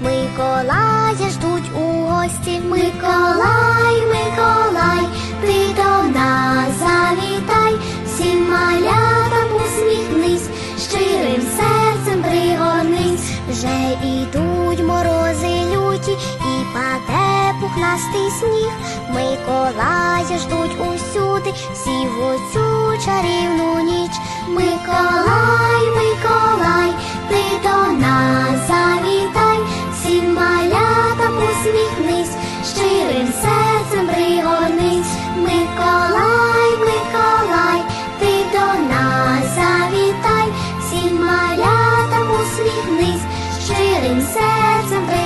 Миколая ждуть у гості. Миколай, Миколай, ти до нас завітай, всім малятам усміхнись, щирим серцем пригорнись, вже ідуть морози люті, і паде пухнастий сніг. Миколая ждуть усюди, всі в оцю чарівну setting sets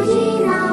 不去